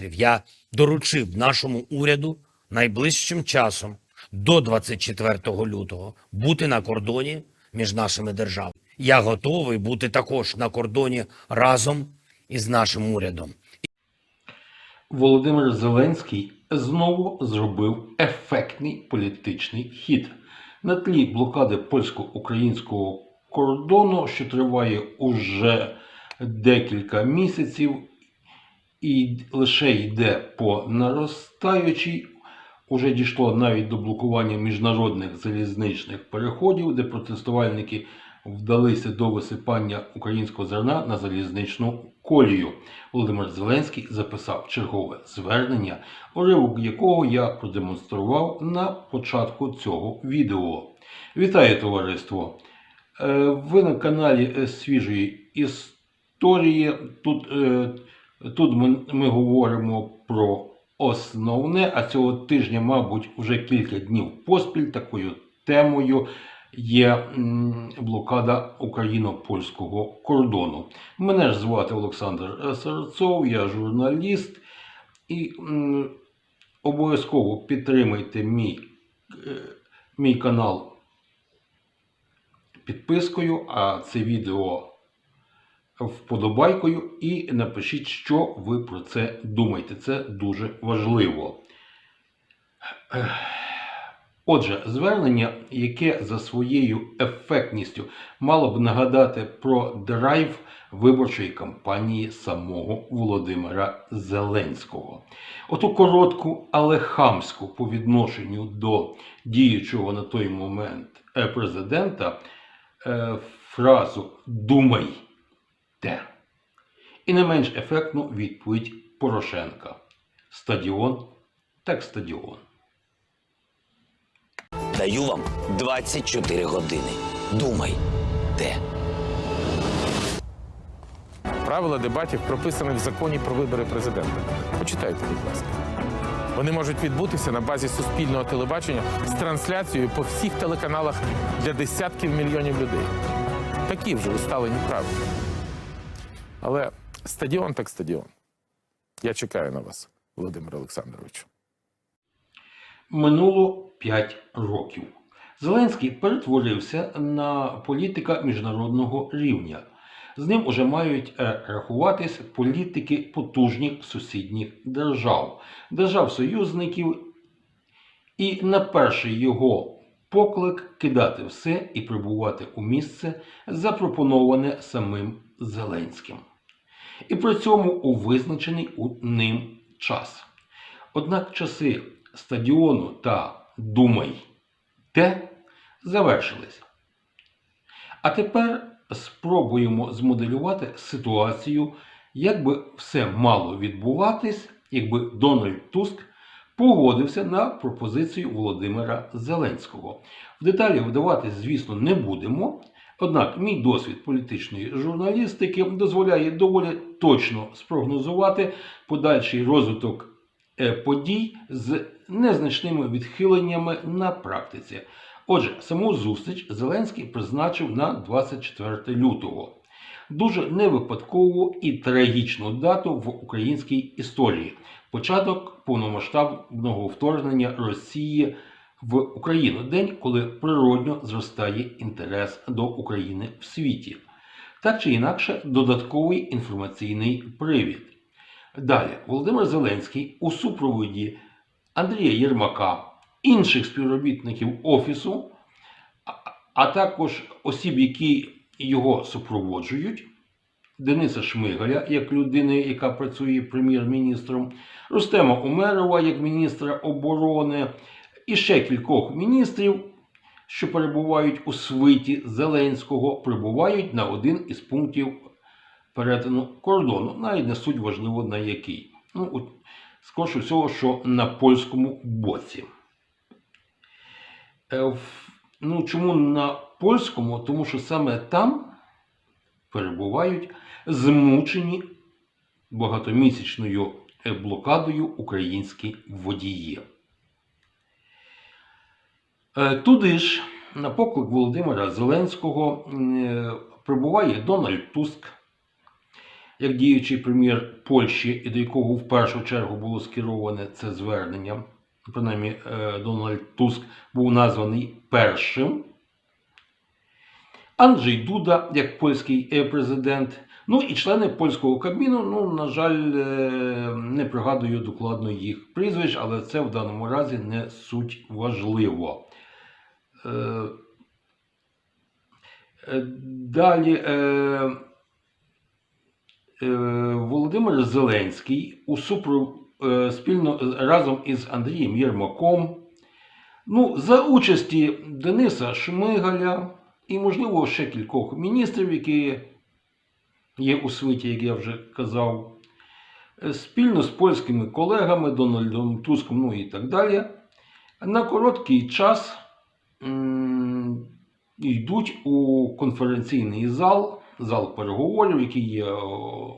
міністрів я доручив нашому уряду найближчим часом до 24 лютого бути на кордоні між нашими державами. Я готовий бути також на кордоні разом із нашим урядом. Володимир Зеленський знову зробив ефектний політичний хід на тлі блокади польсько-українського кордону, що триває уже декілька місяців, і лише йде по наростаючій. Уже дійшло навіть до блокування міжнародних залізничних переходів, де протестувальники вдалися до висипання українського зерна на залізничну колію. Володимир Зеленський записав чергове звернення, уривок якого я продемонстрував на початку цього відео. Вітаю товариство! Е, Ви на каналі Свіжої історії. Тут, е, тут ми, ми говоримо про основне, а цього тижня, мабуть, вже кілька днів поспіль такою темою є блокада україно-польського кордону. Мене ж звати Олександр Сарцов, я журналіст, і обов'язково підтримайте мій, е, мій канал підпискою, а це відео вподобайкою і напишіть, що ви про це думаєте. Це дуже важливо. Отже, звернення, яке за своєю ефектністю мало б нагадати про драйв виборчої кампанії самого Володимира Зеленського. Оту коротку, але хамську по відношенню до діючого на той момент е, президента е, фразу Думайте. І не менш ефектну відповідь Порошенка. Стадіон так стадіон. Даю вам 24 години. Думай, де. Правила дебатів прописані в законі про вибори президента. Почитайте, будь ласка. Вони можуть відбутися на базі суспільного телебачення з трансляцією по всіх телеканалах для десятків мільйонів людей. Такі вже усталені правила. Але стадіон так стадіон. Я чекаю на вас, Володимир Олександрович. Минуло 5 років. Зеленський перетворився на політика міжнародного рівня. З ним уже мають е, рахуватись політики потужних сусідніх держав, держав-союзників. І на перший його поклик кидати все і прибувати у місце, запропоноване самим Зеленським. І при цьому у визначений у ним час. Однак часи стадіону та Думай те завершилися. А тепер спробуємо змоделювати ситуацію, як би все мало відбуватись, якби Дональд Туск погодився на пропозицію Володимира Зеленського. В деталі вдаватись, звісно, не будемо. Однак мій досвід політичної журналістики дозволяє доволі точно спрогнозувати подальший розвиток е, подій з незначними відхиленнями на практиці. Отже, саму зустріч Зеленський призначив на 24 лютого. Дуже невипадкову і трагічну дату в українській історії початок повномасштабного вторгнення Росії в Україну, день, коли природньо зростає інтерес до України в світі. Так чи інакше, додатковий інформаційний привід. Далі Володимир Зеленський у супроводі Андрія Єрмака, інших співробітників Офісу, а- також осіб, які його супроводжують, Дениса Шмигаля, як людини, яка працює прем'єр-міністром, Рустема Умерова як міністра оборони, і ще кількох міністрів, що перебувають у свиті Зеленського, прибувають на один із пунктів перетину кордону. Навіть не суть важливо на який. Ну, от, скоріше всього, що на польському боці. Е, Ну, чому на польському? Тому що саме там перебувають змучені багатомісячною блокадою українські водії. Е, Туди ж, на поклик Володимира Зеленського, е, прибуває Дональд Туск. як діючий прем'єр Польщі, і до якого в першу чергу було скероване це звернення. Принаймні, е, Дональд Туск був названий першим. Анджей Дуда, як польський президент. Ну і члени польського кабміну, ну, на жаль, не пригадую докладно їх прізвищ, але це в даному разі не суть важливо. Е, е, Далі е, Володимир Зеленський у супровід спільно разом із Андрієм Єрмаком. Ну, за участі Дениса Шмигаля і, можливо, ще кількох міністрів, які є у світі, як я вже казав, спільно з польськими колегами Дональдом Туском, ну і так далі, на короткий час йдуть у конференційний зал, зал переговорів, який є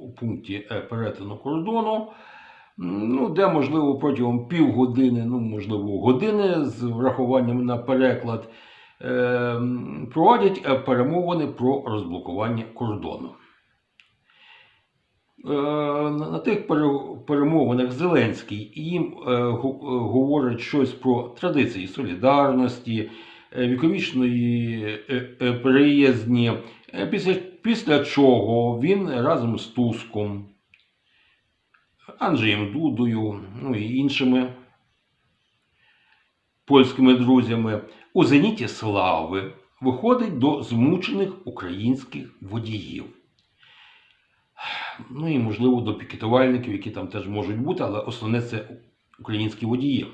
у пункті е, перетину кордону. Ну, де, можливо, протягом півгодини, ну, можливо, години з врахуванням на переклад, е, проводять е, перемовини про розблокування кордону. На тих перемовинах Зеленський їм говорить щось про традиції солідарності, віковічної е, е, приязні, е, після, після чого він разом з Туском, Анджеєм Дудою, ну і іншими польськими друзями у зеніті слави виходить до змучених українських водіїв. Ну і, можливо, до пікетувальників, які там теж можуть бути, але основне це українські водії,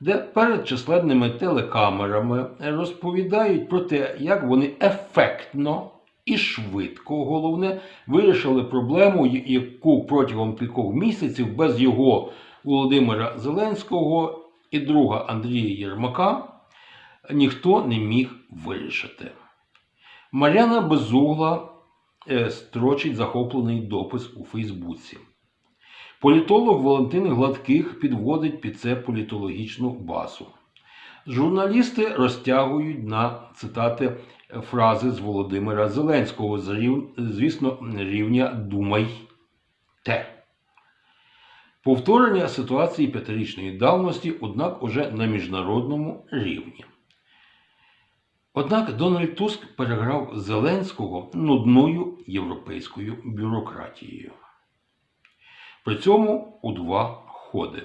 де перед численними телекамерами розповідають про те, як вони ефектно і швидко, головне, вирішили проблему, яку протягом кількох місяців без його Володимира Зеленського і друга Андрія Єрмака ніхто не міг вирішити. Мар'яна Безугла е, строчить захоплений допис у Фейсбуці. Політолог Валентин Гладких підводить під це політологічну базу. Журналісти розтягують на цитати фрази з Володимира Зеленського, звісно, рівня Думай те. Повторення ситуації п'ятирічної давності, однак уже на міжнародному рівні. Однак Дональд Туск переграв Зеленського нудною європейською бюрократією. При цьому у два ходи.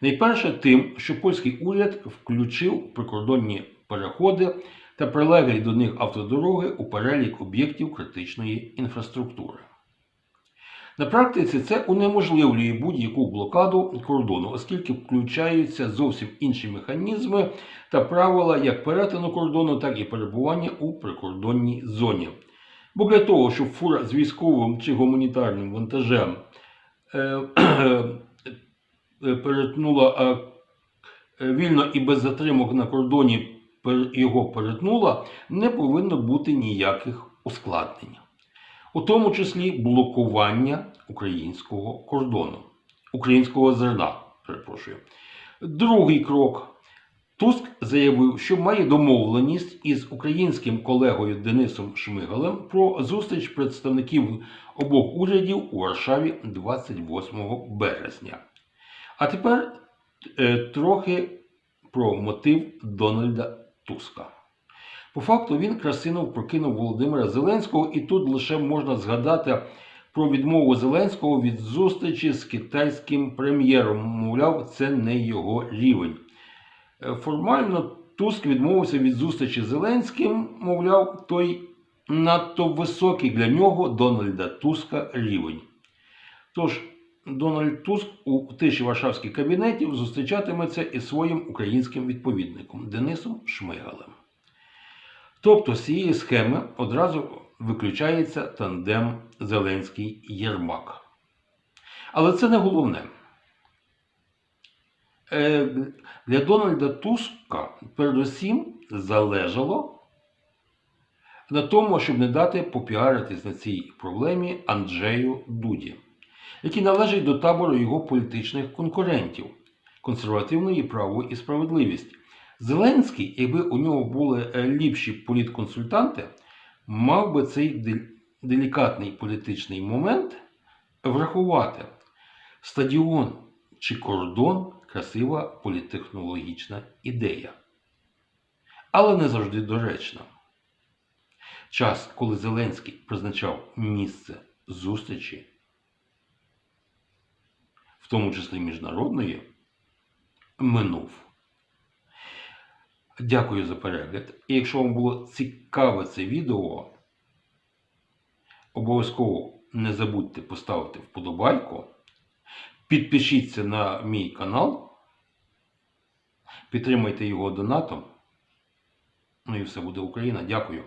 Найперше тим, що польський уряд включив прикордонні переходи та прилеглі до них автодороги у перелік об'єктів критичної інфраструктури. На практиці це унеможливлює будь-яку блокаду кордону, оскільки включаються зовсім інші механізми та правила як перетину кордону, так і перебування у прикордонній зоні. Бо для того, щоб фура з військовим чи гуманітарним вантажем перетнула е, е, вільно і без затримок на кордоні його перетнула, не повинно бути ніяких ускладнень, у тому числі блокування українського кордону, українського зерна. Перепрошую. Другий крок. Туск заявив, що має домовленість із українським колегою Денисом Шмигалем про зустріч представників обох урядів у Варшаві 28 березня. А тепер е, трохи про мотив Дональда Туска. По факту він красино прокинув Володимира Зеленського, і тут лише можна згадати про відмову Зеленського від зустрічі з китайським прем'єром. Мовляв, це не його рівень. Е, Формально Туск відмовився від зустрічі з Зеленським, мовляв, той надто високий для нього Дональда Туска рівень. Тож Дональд Туск у тиші Варшавських кабінетів зустрічатиметься із своїм українським відповідником Денисом Шмигалем. Тобто з цієї схеми одразу виключається тандем Зеленський Єрмак. Але це не головне. Е, Для Дональда Туска передусім залежало на тому, щоб не дати попіаритись на цій проблемі Анджею Дуді, який належить до табору його політичних конкурентів консервативної право і справедливість. Зеленський, якби у нього були е, ліпші політконсультанти, мав би цей делікатний політичний момент врахувати стадіон чи кордон красива політтехнологічна ідея. Але не завжди доречна. Час, коли Зеленський призначав місце зустрічі, в тому числі міжнародної, минув. Дякую за перегляд. І якщо вам було цікаве це відео, обов'язково не забудьте поставити вподобайку, підпишіться на мій канал, підтримайте його донатом. Ну і все буде Україна. Дякую.